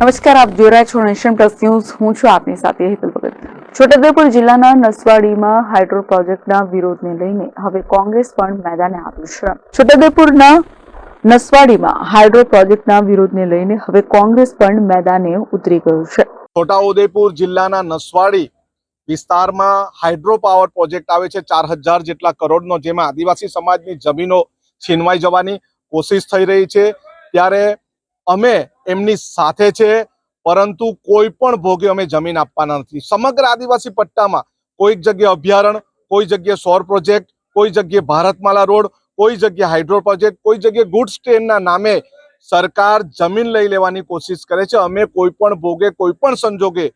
નમસ્કાર, આપ જોઈ રહ્યા છો નેશન પ્લસ ન્યૂઝ. હું છું આપની સાથે હેતલ ભગત. છોટાઉદેપુર જિલ્લાના નસવાડીમાં હાઇડ્રો પ્રોજેક્ટના વિરોધને લઈને હવે કોંગ્રેસ પણ મેદાને આવ્યું છે. છોટાઉદેપુરના નસવાડીમાં હાઇડ્રો પ્રોજેક્ટના વિરોધને લઈને હવે કોંગ્રેસ પણ મેદાને ઉતરી ગયું છે. છોટાઉદેપુર જિલ્લાના નસવાડી વિસ્તારમાં હાઇડ્રો પાવર પ્રોજેક્ટ આવે છે. ચાર હજાર જેટલા કરોડનો, જેમાં આદિવાસી સમાજની જમીનો છીનવાઈ જવાની કોશિશ થઈ રહી છે. ત્યારે અમે એમની સાથે છે, પરંતુ કોઈ પણ ભોગે અમે જમીન આપવાના નથી. સમગ્ર આદિવાસી પટ્ટામાં કોઈક જગ્યાએ અભયારણ્ય, કોઈ જગ્યાએ સૌર પ્રોજેક્ટ, કોઈ જગ્યાએ ભારતમાલા રોડ, કોઈ જગ્યાએ હાઇડ્રો પ્રોજેક્ટ, કોઈ જગ્યાએ ગુડ્સ ટ્રેનના નામે સરકાર જમીન લઈ લેવાની કોશિશ કરે છે. અમે કોઈ પણ ભોગે, કોઈ પણ સંજોગે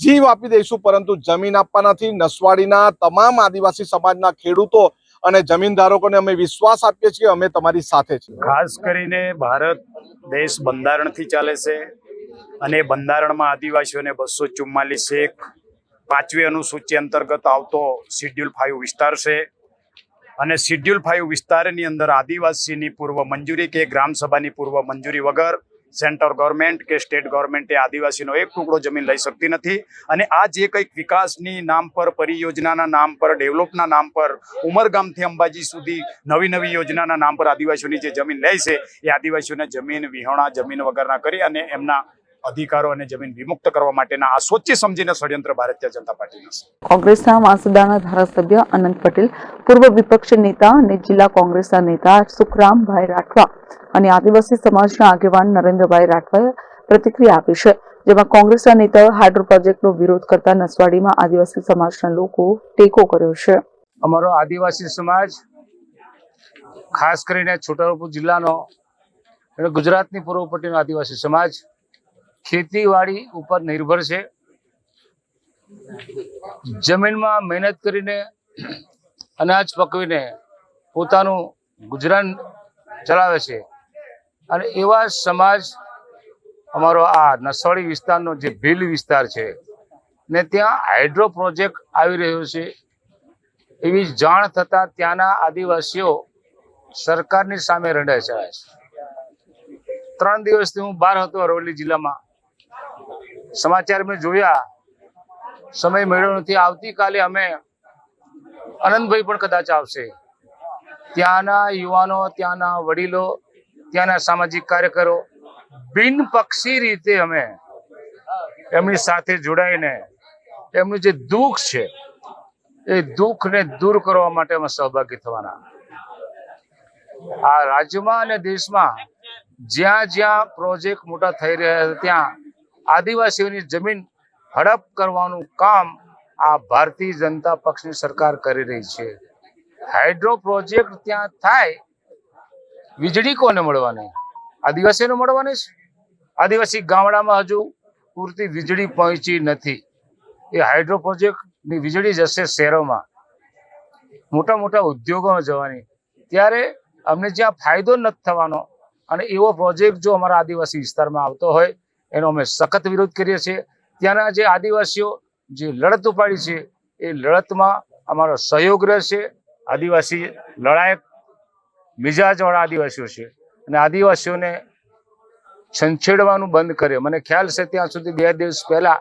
જીવ આપી દઈશું, પરંતુ જમીન આપવા નથી. નસવાડીના તમામ આદિવાસી સમાજના ખેડૂતો અને જમીનધારકોને અમે વિશ્વાસ આપીએ છીએ, અમે તમારી સાથે છીએ. ખાસ કરીને ભારત દેશ બંધારણથી ચાલે છે અને બંધારણમાં આદિવાસીઓને બસો ચુમ્માલીસ એક પાંચમી અનુસૂચિ અંતર્ગત આવતો શિડ્યુલ ફાઇવ વિસ્તાર છે. અને શિડ્યુલ ફાઇવ વિસ્તારની અંદર આદિવાસીની પૂર્વ મંજૂરી કે ગ્રામસભાની પૂર્વ મંજૂરી વગર સેન્ટર ગવર્મેન્ટ કે સ્ટેટ ગવર્મેન્ટે આદિવાસીનો એક ટુકડો જમીન લઈ શકતી નથી. અને આ જે કંઈક વિકાસની નામ પર, પરિયોજનાના નામ પર, ડેવલપના નામ પર, ઉમરગામથી અંબાજી સુધી નવી નવી યોજનાના નામ પર આદિવાસીઓની જે જમીન લે છે, એ આદિવાસીઓને જમીન વિહોણા, જમીન વગરના કરી અને એમના અધિકારો અને જમીન વિમુક્ત કરવા માટેના આ સોચી સમજીને ષડયંત્ર ભારતીય જનતા પાર્ટીના છે. કોંગ્રેસના વાંસદાના ધારાસભ્ય અનંત પટેલ પૂર્વ વિપક્ષ નેતા અને જિલ્લા કોંગ્રેસના નેતા સુખરામભાઈ રાઠવા અને આદિવાસી સમાજના આગેવાન નરેન્દ્રભાઈ રાઠવાએ પ્રતિક્રિયા આપી છે જેમાં કોંગ્રેસના નેતાઓ હાઇડ્રો પ્રોજેક્ટનો વિરોધ કરતા નસવાડીમાં આદિવાસી સમાજના લોકો ટેકો કર્યો છે. અમારો આદિવાસી સમાજ ખાસ કરીને છોટાઉદેપુર જિલ્લાનો અને ગુજરાતની પૂર્વ પટ્ટીનો આદિવાસી સમાજ ખેતીવાડી ઉપર નિર્ભર છે. જમીનમાં મહેનત કરીને અનાજ પકવીને પોતાનું ગુજરાન ચલાવે છે. અને એવા સમાજ અમારો આ નસવાડી વિસ્તારનો જે ભીલ વિસ્તાર છે ને ત્યાં હાઇડ્રો પ્રોજેક્ટ આવી રહ્યો છે. એવી જાણ થતાં ત્યાંના આદિવાસીઓ સરકારની સામે રડાય ચડાય છે. ત્રણ દિવસથી હું બહાર હતો અરવલ્લી જિલ્લામાં. સમાચાર મેં જોયા. સમય મળ્યો નથી. આવતીકાલે અમે અનંતભાઈ પણ કદાચ આવશે. ત્યાંના યુવાનો, ત્યાંના વડીલો, ત્યાંના સામાજિક કાર્યકરો બિનપક્ષી રીતે અમે એમની સાથે જોડાઈને એમનું જે દુઃખ છે, એ દુઃખને દૂર કરવા માટે અમે સહભાગી થવાના. આ રાજ્યમાં અને દેશમાં જ્યાં જ્યાં પ્રોજેક્ટ મોટા થઈ રહ્યા છે, ત્યાં આદિવાસીઓની જમીન હડપ કરવાનું કામ આ ભારતીય જનતા પક્ષની સરકાર કરી રહી છે. હાઇડ્રો પ્રોજેક્ટ ત્યાં થાય, વીજળી કોને મળવાની? આદિવાસીઓને મળવાની છે? આદિવાસી ગામડામાં હજુ પૂરતી વીજળી પહોંચી નથી. એ હાઇડ્રો પ્રોજેક્ટની વીજળી જશે શહેરોમાં. મોટા મોટા ઉદ્યોગોમાં જવાની. ત્યારે અમને જ્યાં ફાયદો નથી થવાનો અને એવો પ્રોજેક્ટ જો અમારા આદિવાસી વિસ્તારમાં આવતો હોય એનો અમે સખત વિરોધ કરીએ છીએ. ત્યાંના જે આદિવાસીઓ જે લડત ઉપાડી છે, એ લડતમાં અમારો સહયોગ રહેશે. આદિવાસી લડાયક, મિજાજવાળા આદિવાસીઓ છે. અને આદિવાસીઓને છંછેડવાનું બંધ કરે. મને ખ્યાલ છે ત્યાં સુધી બે દિવસ પહેલા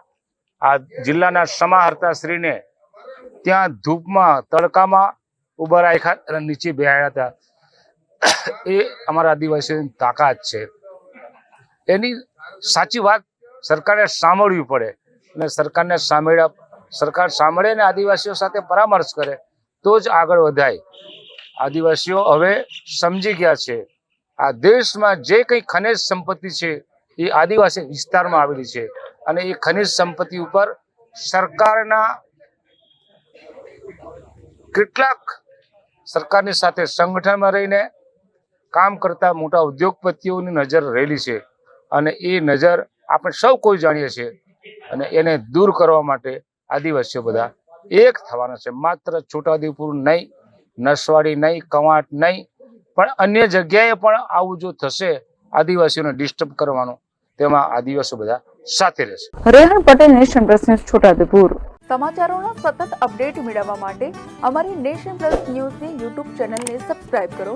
આ જિલ્લાના સમાહર્તા શ્રીને ત્યાં ધૂપમાં, તડકામાં ઊભા રાખ્યા અને નીચે બેહાડ્યા હતા. એ અમારા આદિવાસીઓની તાકાત છે. એની સાચી વાત, સરકારે સાંભળવી પડે. અને સરકારને સાંભળ્યા, સરકાર સાંભળે અને આદિવાસીઓ સાથે પરામર્શ કરે, તો જ આગળ વધાય. આદિવાસીઓ હવે સમજી ગયા છે, આ દેશમાં જે કંઈ ખનિજ સંપત્તિ છે, એ આદિવાસી વિસ્તારમાં આવેલી છે. અને એ ખનિજ સંપત્તિ ઉપર સરકારના કેટલાક સરકારની સાથે સંગઠનમાં રહીને કામ કરતા મોટા ઉદ્યોગપતિઓની નજર રહેલી છે. અને એ નજર આપણે સૌ કોઈ જાણીએ છીએ. અને એને દૂર કરવા માટે આદિવાસીઓ બધા એક થવાના છે. માત્ર છોટાઉદેપુર નહીં નસવાડી નહીં કવાંટ નહીં પણ અન્ય જગ્યાએ પણ આવું જો થશે આદિવાસીઓને ડિસ્ટર્બ કરવાનું તેમાં આદિવાસીઓ બધા સાથે રહેશે. Rehan Patel nation plus news Chhotaudepur. સમાચારોના સતત અપડેટ મેળવવા માટે અમારી નેશન પ્લસ ન્યૂઝની યુટ્યુબ ચેનલને સબસ્ક્રાઇબ કરો.